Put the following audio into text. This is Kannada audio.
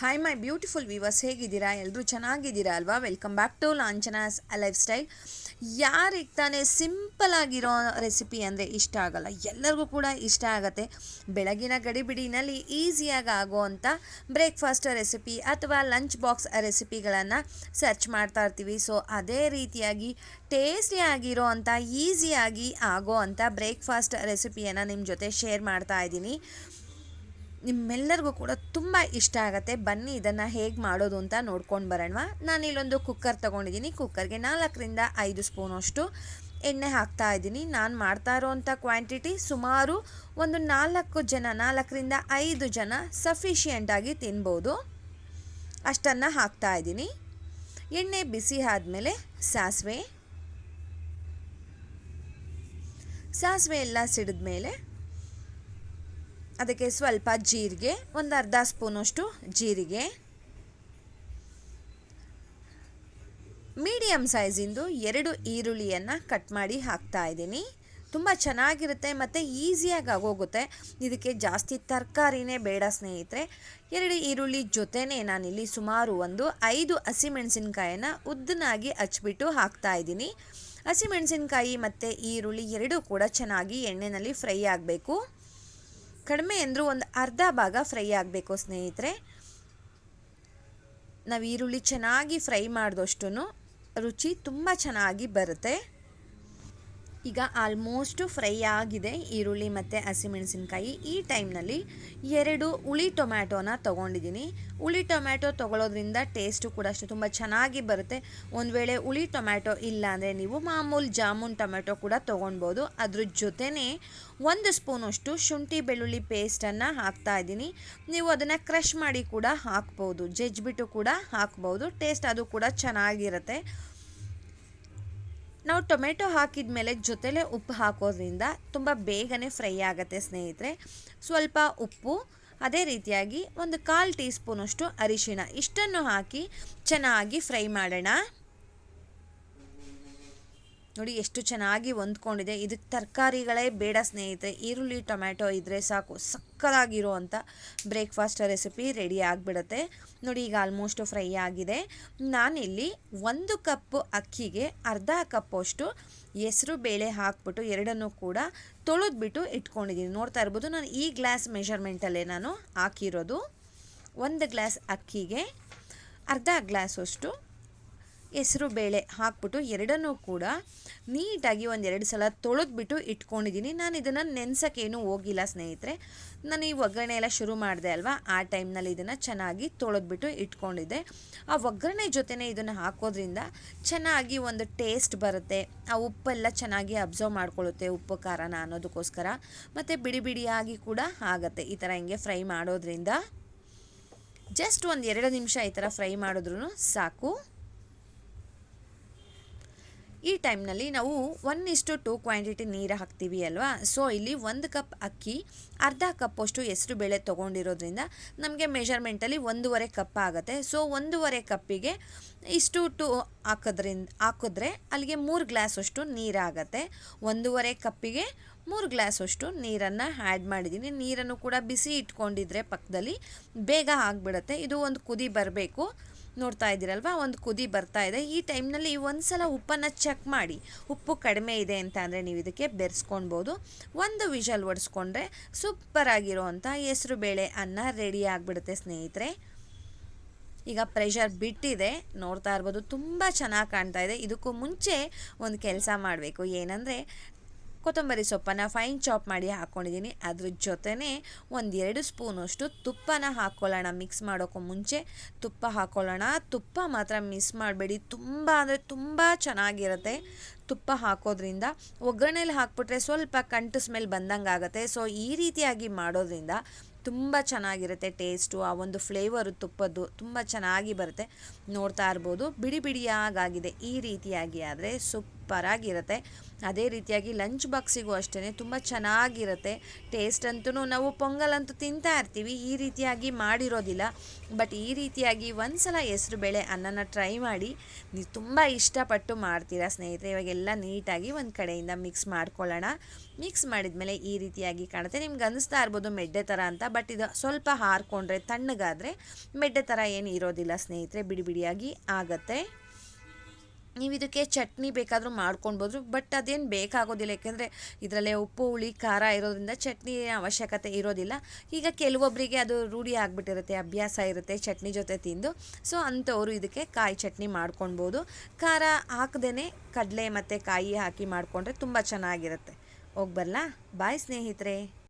ಹಾಯ್ ಮೈ ಬ್ಯೂಟಿಫುಲ್ ವಿವರ್ಸ್ ಹೇಗಿದ್ದೀರಾ? ಎಲ್ಲರೂ ಚೆನ್ನಾಗಿದ್ದೀರಾ ಅಲ್ವಾ? Welcome back to Lanchana's lifestyle ಯಾರಿಗೆ ತಾನೇ ಸಿಂಪಲ್ ಆಗಿರೋ ರೆಸಿಪಿ ಅಂದರೆ ಇಷ್ಟ ಆಗಲ್ಲ. ಎಲ್ಲರಿಗೂ ಕೂಡ ಇಷ್ಟ ಆಗುತ್ತೆ. ಬೆಳಗಿನ ಗಡಿಬಿಡಿನಲ್ಲಿ ಈಸಿಯಾಗಿ ಆಗೋವಂಥ ಬ್ರೇಕ್ಫಾಸ್ಟ್ ರೆಸಿಪಿ ಅಥವಾ ಲಂಚ್ ಬಾಕ್ಸ್ ರೆಸಿಪಿಗಳನ್ನು ಸರ್ಚ್ ಮಾಡ್ತಾ ಇರ್ತೀವಿ. ಸೊ ಅದೇ ರೀತಿಯಾಗಿ ಟೇಸ್ಟಿ ಆಗಿರೋ ಅಂಥ ಈಸಿಯಾಗಿ ಆಗೋ ಅಂಥ ಬ್ರೇಕ್ಫಾಸ್ಟ್ ರೆಸಿಪಿಯನ್ನು ನಿಮ್ಮ ಜೊತೆ ಶೇರ್ ಮಾಡ್ತಾ ಇದ್ದೀನಿ. ನಿಮ್ಮೆಲ್ಲರಿಗೂ ಕೂಡ ತುಂಬ ಇಷ್ಟ ಆಗುತ್ತೆ. ಬನ್ನಿ ಇದನ್ನು ಹೇಗೆ ಮಾಡೋದು ಅಂತ ನೋಡ್ಕೊಂಡು ಬರೋಣ ನಾನು ಇಲ್ಲೊಂದು ಕುಕ್ಕರ್ ತೊಗೊಂಡಿದ್ದೀನಿ ಕುಕ್ಕರ್ಗೆ ನಾಲ್ಕರಿಂದ ಐದು ಸ್ಪೂನಷ್ಟು ಎಣ್ಣೆ ಹಾಕ್ತಾ ಇದ್ದೀನಿ ನಾನು ಮಾಡ್ತಾ ಇರೋವಂಥ ಕ್ವಾಂಟಿಟಿ ಸುಮಾರು ಒಂದು ನಾಲ್ಕು ಜನ, ನಾಲ್ಕರಿಂದ ಐದು ಜನ ಸಫಿಷಿಯೆಂಟಾಗಿ ತಿನ್ಬೋದು. ಅಷ್ಟನ್ನು ಹಾಕ್ತಾ ಇದ್ದೀನಿ ಎಣ್ಣೆ ಬಿಸಿ ಆದಮೇಲೆ ಸಾಸಿವೆ. ಸಾಸಿವೆ ಎಲ್ಲ ಸಿಡಿದ ಮೇಲೆ ಅದಕ್ಕೆ ಸ್ವಲ್ಪ ಜೀರಿಗೆ, ಒಂದು ಅರ್ಧ ಸ್ಪೂನಷ್ಟು ಜೀರಿಗೆ. ಮೀಡಿಯಮ್ ಸೈಜಿಂದು ಎರಡು ಈರುಳ್ಳಿಯನ್ನು ಕಟ್ ಮಾಡಿ ಹಾಕ್ತಾ ಇದ್ದೀನಿ. ತುಂಬ ಚೆನ್ನಾಗಿರುತ್ತೆ ಮತ್ತು ಈಸಿಯಾಗಿ ಆಗೋಗುತ್ತೆ. ಇದಕ್ಕೆ ಜಾಸ್ತಿ ತರಕಾರಿನೇ ಬೇಡ ಸ್ನೇಹಿತರೆ. ಎರಡು ಈರುಳ್ಳಿ ಜೊತೆನೇ ನಾನಿಲ್ಲಿ ಸುಮಾರು ಒಂದು ಐದು ಹಸಿಮೆಣಸಿನ್ಕಾಯನ್ನು ಉದ್ದನಾಗಿ ಹಚ್ಚಿಬಿಟ್ಟು ಹಾಕ್ತಾ ಇದ್ದೀನಿ. ಹಸಿಮೆಣಸಿನ್ಕಾಯಿ ಮತ್ತು ಈರುಳ್ಳಿ ಎರಡೂ ಕೂಡ ಚೆನ್ನಾಗಿ ಎಣ್ಣೆಯಲ್ಲಿ ಫ್ರೈ ಆಗಬೇಕು. ಕಡಿಮೆ ಅಂದರೂ ಒಂದು ಅರ್ಧ ಭಾಗ ಫ್ರೈ ಆಗಬೇಕು ಸ್ನೇಹಿತರೆ. ನಾವು ಈರುಳ್ಳಿ ಚೆನ್ನಾಗಿ ಫ್ರೈ ಮಾಡಿದಷ್ಟು ರುಚಿ ತುಂಬ ಚೆನ್ನಾಗಿ ಬರುತ್ತೆ. ಈಗ ಆಲ್ಮೋಸ್ಟು ಫ್ರೈ ಆಗಿದೆ ಈರುಳ್ಳಿ ಮತ್ತು ಹಸಿಮೆಣಸಿನ್ಕಾಯಿ. ಈ ಟೈಮ್ನಲ್ಲಿ ಎರಡು ಹುಳಿ ಟೊಮ್ಯಾಟೋನ ತೊಗೊಂಡಿದ್ದೀನಿ. ಹುಳಿ ಟೊಮ್ಯಾಟೊ ತೊಗೊಳೋದ್ರಿಂದ ಟೇಸ್ಟು ಕೂಡ ಅಷ್ಟು ತುಂಬ ಚೆನ್ನಾಗಿ ಬರುತ್ತೆ. ಒಂದು ವೇಳೆ ಹುಳಿ ಟೊಮ್ಯಾಟೊ ಇಲ್ಲ ಅಂದರೆ ನೀವು ಮಾಮೂಲು ಜಾಮೂನ್ ಟೊಮ್ಯಾಟೊ ಕೂಡ ತೊಗೊಳ್ಬೋದು ಅದ್ರ ಜೊತೆನೇ ಒಂದು ಸ್ಪೂನಷ್ಟು ಶುಂಠಿ ಬೆಳ್ಳುಳ್ಳಿ ಪೇಸ್ಟನ್ನು ಹಾಕ್ತಾ ಇದ್ದೀನಿ. ನೀವು ಅದನ್ನು ಕ್ರಷ್ ಮಾಡಿ ಕೂಡ ಹಾಕ್ಬೋದು. ಜಜ್ಜಿಬಿಟ್ಟು ಕೂಡ ಹಾಕ್ಬೋದು. ಟೇಸ್ಟ್ ಅದು ಕೂಡ ಚೆನ್ನಾಗಿರುತ್ತೆ. ನಾವು ಟೊಮೆಟೊ ಹಾಕಿದ ಮೇಲೆ ಜೊತೆಲೇ ಉಪ್ಪು ಹಾಕೋದ್ರಿಂದ ತುಂಬ ಬೇಗನೆ ಫ್ರೈ ಆಗುತ್ತೆ ಸ್ನೇಹಿತರೆ. ಸ್ವಲ್ಪ ಉಪ್ಪು, ಅದೇ ರೀತಿಯಾಗಿ ಒಂದು ಕಾಲು ಟೀ ಸ್ಪೂನಷ್ಟು ಅರಿಶಿಣ ಇಷ್ಟನ್ನು ಹಾಕಿ ಚೆನ್ನಾಗಿ ಫ್ರೈ ಮಾಡೋಣ. ನೋಡಿ ಎಷ್ಟು ಚೆನ್ನಾಗಿ ಹೊಂದ್ಕೊಂಡಿದೆ. ಇದಕ್ಕೆ ತರಕಾರಿಗಳೇ ಬೇಡ ಸ್ನೇಹಿತರೆ, ಈರುಳ್ಳಿ, ಟೊಮ್ಯಾಟೊ ಇದ್ದರೆ ಸಾಕು. ಸಕ್ಕದಾಗಿರುವಂಥ ಬ್ರೇಕ್ಫಾಸ್ಟ್ ರೆಸಿಪಿ ರೆಡಿ ಆಗಿಬಿಡುತ್ತೆ. ನೋಡಿ ಈಗ ಆಲ್ಮೋಸ್ಟ್ ಫ್ರೈ ಆಗಿದೆ. ನಾನಿಲ್ಲಿ ಒಂದು ಕಪ್ ಅಕ್ಕಿಗೆ ಅರ್ಧ ಕಪ್ಪಷ್ಟು ಹೆಸರು ಬೇಳೆ ಹಾಕ್ಬಿಟ್ಟು ಎರಡನ್ನೂ ಕೂಡ ತೊಳೆದ್ಬಿಟ್ಟು ಇಟ್ಕೊಂಡಿದ್ದೀನಿ. ನೋಡ್ತಾ ಇರ್ಬೋದು, ನಾನು ಈ ಗ್ಲಾಸ್ ಮೆಷರ್ಮೆಂಟಲ್ಲೇ ನಾನು ಹಾಕಿರೋದು. ಒಂದು ಗ್ಲಾಸ್ ಅಕ್ಕಿಗೆ ಅರ್ಧ ಗ್ಲಾಸಷ್ಟು ಹೆಸರು ಬೇಳೆ ಹಾಕ್ಬಿಟ್ಟು ಎರಡನ್ನೂ ಕೂಡ ನೀಟಾಗಿ ಒಂದೆರಡು ಸಲ ತೊಳೆದ್ಬಿಟ್ಟು ಇಟ್ಕೊಂಡಿದ್ದೀನಿ. ನಾನು ಇದನ್ನು ನೆನ್ಸೋಕ್ಕೇನು ಹೋಗಿಲ್ಲ ಸ್ನೇಹಿತರೆ. ನಾನು ಈ ಒಗ್ಗರಣೆ ಎಲ್ಲ ಶುರು ಮಾಡಿದೆ ಅಲ್ವಾ? ಆ ಟೈಮ್ನಲ್ಲಿ ಇದನ್ನು ಚೆನ್ನಾಗಿ ತೊಳೆದ್ಬಿಟ್ಟು ಇಟ್ಕೊಂಡಿದ್ದೆ. ಆ ಒಗ್ಗರಣೆ ಜೊತೆನೇ ಇದನ್ನು ಹಾಕೋದ್ರಿಂದ ಚೆನ್ನಾಗಿ ಒಂದು ಟೇಸ್ಟ್ ಬರುತ್ತೆ. ಆ ಉಪ್ಪೆಲ್ಲ ಚೆನ್ನಾಗಿ ಅಬ್ಸರ್ವ್ ಮಾಡ್ಕೊಳ್ಳುತ್ತೆ ಉಪ್ಪು, ಖಾರನ ಅನ್ನೋದಕ್ಕೋಸ್ಕರ. ಮತ್ತು ಬಿಡಿ ಬಿಡಿಯಾಗಿ ಕೂಡ ಆಗುತ್ತೆ ಈ ಥರ ಹಿಂಗೆ ಫ್ರೈ ಮಾಡೋದ್ರಿಂದ. ಜಸ್ಟ್ ಒಂದು ಎರಡು ನಿಮಿಷ ಈ ಥರ ಫ್ರೈ ಮಾಡಿದ್ರೂ ಸಾಕು. ಈ ಟೈಮ್ನಲ್ಲಿ ನಾವು ಒನ್ ಇಷ್ಟು ಟೂ ಕ್ವಾಂಟಿಟಿ ನೀರು ಹಾಕ್ತೀವಿ ಅಲ್ವಾ? ಸೊ ಇಲ್ಲಿ ಒಂದು ಕಪ್ ಅಕ್ಕಿ, ಅರ್ಧ ಕಪ್ಪಷ್ಟು ಹೆಸರು ಬೇಳೆ ತೊಗೊಂಡಿರೋದ್ರಿಂದ ನಮಗೆ ಮೆಷರ್ಮೆಂಟಲ್ಲಿ ಒಂದೂವರೆ ಕಪ್ ಆಗುತ್ತೆ. ಸೊ ಒಂದೂವರೆ ಕಪ್ಪಿಗೆ ಇಷ್ಟು ಟು ಹಾಕೋದ್ರಿಂದ, ಹಾಕಿದ್ರೆ ಅಲ್ಲಿಗೆ ಮೂರು ಗ್ಲಾಸಷ್ಟು ನೀರಾಗತ್ತೆ ಒಂದೂವರೆ ಕಪ್ಪಿಗೆ ಮೂರು ಗ್ಲಾಸಷ್ಟು ನೀರನ್ನು ಆ್ಯಡ್ ಮಾಡಿದ್ದೀನಿ. ನೀರನ್ನು ಕೂಡ ಬಿಸಿ ಇಟ್ಕೊಂಡಿದ್ರೆ ಪಕ್ಕದಲ್ಲಿ ಬೇಗ ಆಗಿಬಿಡುತ್ತೆ. ಇದು ಒಂದು ಕುದಿ ಬರಬೇಕು. ನೋಡ್ತಾ ಇದ್ದೀರಲ್ವ? ಒಂದು ಕುದಿ ಬರ್ತಾ ಇದೆ. ಈ ಟೈಮ್ನಲ್ಲಿ ಒಂದು ಸಲ ಉಪ್ಪನ್ನು ಚೆಕ್ ಮಾಡಿ. ಉಪ್ಪು ಕಡಿಮೆ ಇದೆ ಅಂತ ಅಂದರೆ ನೀವು ಇದಕ್ಕೆ ಬೆರೆಸ್ಕೊಳ್ಬೋದು ಒಂದು ವಿಷಲ್ ಒಡಿಸ್ಕೊಂಡ್ರೆ ಸೂಪರಾಗಿರೋವಂಥ ಹೆಸರು ಬೇಳೆ ಅನ್ನ ರೆಡಿ ಆಗಿಬಿಡುತ್ತೆ ಸ್ನೇಹಿತರೆ. ಈಗ ಪ್ರೆಷರ್ ಬಿಟ್ಟಿದೆ. ನೋಡ್ತಾ ಇರ್ಬೋದು, ತುಂಬ ಚೆನ್ನಾಗಿ ಕಾಣ್ತಾ ಇದೆ. ಇದಕ್ಕೂ ಮುಂಚೆ ಒಂದು ಕೆಲಸ ಮಾಡಬೇಕು. ಏನಂದರೆ ಕೊತ್ತಂಬರಿ ಸೊಪ್ಪನ್ನು ಫೈನ್ ಚಾಪ್ ಮಾಡಿ ಹಾಕ್ಕೊಂಡಿದ್ದೀನಿ ಅದ್ರ ಜೊತೆನೇ ಒಂದೆರಡು ಸ್ಪೂನಷ್ಟು ತುಪ್ಪನ ಹಾಕ್ಕೊಳ್ಳೋಣ ಮಿಕ್ಸ್ ಮಾಡೋಕ್ಕೂ ಮುಂಚೆ ತುಪ್ಪ ಹಾಕ್ಕೊಳ್ಳೋಣ ತುಪ್ಪ ಮಾತ್ರ ಮಿಸ್ ಮಾಡಬೇಡಿ. ತುಂಬ ಅಂದರೆ ತುಂಬ ಚೆನ್ನಾಗಿರುತ್ತೆ ತುಪ್ಪ ಹಾಕೋದ್ರಿಂದ. ಒಗ್ಗರಣೆಲಿ ಹಾಕ್ಬಿಟ್ರೆ ಸ್ವಲ್ಪ ಕಂಟು ಸ್ಮೆಲ್ ಬಂದಂಗೆ ಆಗುತ್ತೆ. ಸೊ ಈ ರೀತಿಯಾಗಿ ಮಾಡೋದ್ರಿಂದ ತುಂಬ ಚೆನ್ನಾಗಿರುತ್ತೆ ಟೇಸ್ಟು ಆ ಒಂದು ಫ್ಲೇವರು ತುಪ್ಪದ್ದು ತುಂಬ ಚೆನ್ನಾಗಿ ಬರುತ್ತೆ. ನೋಡ್ತಾ ಇರ್ಬೋದು. ಬಿಡಿ ಬಿಡಿಯಾಗಾಗಿದೆ ಈ ರೀತಿಯಾಗಿ ಆದರೆ ಸೂಪ್ ಸೂಪರಾಗಿರುತ್ತೆ ಅದೇ ರೀತಿಯಾಗಿ ಲಂಚ್ ಬಾಕ್ಸಿಗೂ ಅಷ್ಟೇ ತುಂಬ ಚೆನ್ನಾಗಿರುತ್ತೆ. ಟೇಸ್ಟ್ ಅಂತೂ ನಾವು ಪೊಂಗಲ್ ಅಂತೂ ತಿಂತಾ ಇರ್ತೀವಿ, ಈ ರೀತಿಯಾಗಿ ಮಾಡಿರೋದಿಲ್ಲ. ಬಟ್ ಈ ರೀತಿಯಾಗಿ ಒಂದು ಸಲ ಹೆಸ್ರು ಬೇಳೆ ಅನ್ನನ ಟ್ರೈ ಮಾಡಿ, ನೀವು ತುಂಬ ಇಷ್ಟಪಟ್ಟು ಮಾಡ್ತೀರಾ ಸ್ನೇಹಿತರೆ, ಇವಾಗೆಲ್ಲ ನೀಟಾಗಿ ಒಂದು ಕಡೆಯಿಂದ ಮಿಕ್ಸ್ ಮಾಡ್ಕೊಳ್ಳೋಣ. ಮಿಕ್ಸ್ ಮಾಡಿದ್ಮೇಲೆ ಈ ರೀತಿಯಾಗಿ ಕಾಣುತ್ತೆ. ನಿಮ್ಗೆ ಅನಿಸ್ತಾ ಇರ್ಬೋದು ಮೆಡ್ಡೆ ಥರ ಅಂತ, ಬಟ್ ಇದು ಸ್ವಲ್ಪ ಹಾರ್ಕೊಂಡ್ರೆ ತಣ್ಣಗಾದರೆ ಮೆಡ್ಡೆ ಥರ ಏನು ಇರೋದಿಲ್ಲ ಸ್ನೇಹಿತರೆ, ಬಿಡಿ ಬಿಡಿಯಾಗಿ ಆಗತ್ತೆ. ನೀವು ಇದಕ್ಕೆ ಚಟ್ನಿ ಬೇಕಾದರೂ ಮಾಡ್ಕೊಳ್ಬೋದು ಬಟ್ ಅದೇನು ಬೇಕಾಗೋದಿಲ್ಲ. ಯಾಕೆಂದರೆ ಇದರಲ್ಲೇ ಉಪ್ಪು, ಹುಳಿ, ಖಾರ ಇರೋದ್ರಿಂದ ಚಟ್ನಿ ಅವಶ್ಯಕತೆ ಇರೋದಿಲ್ಲ. ಈಗ ಕೆಲವೊಬ್ಬರಿಗೆ ಅದು ರೂಢಿ ಆಗಿಬಿಟ್ಟಿರುತ್ತೆ, ಅಭ್ಯಾಸ ಇರುತ್ತೆ ಚಟ್ನಿ ಜೊತೆ ತಿಂದು. ಸೊ ಅಂಥವರು ಇದಕ್ಕೆ ಕಾಯಿ ಚಟ್ನಿ ಮಾಡ್ಕೊಳ್ಬೋದು. ಖಾರ ಹಾಕ್ದೇ ಕಡಲೆ ಮತ್ತು ಕಾಯಿ ಹಾಕಿ ಮಾಡಿಕೊಂಡ್ರೆ ತುಂಬ ಚೆನ್ನಾಗಿರುತ್ತೆ. ಹೋಗ್ಬರಲಾ ಬಾಯ್ ಸ್ನೇಹಿತರೆ.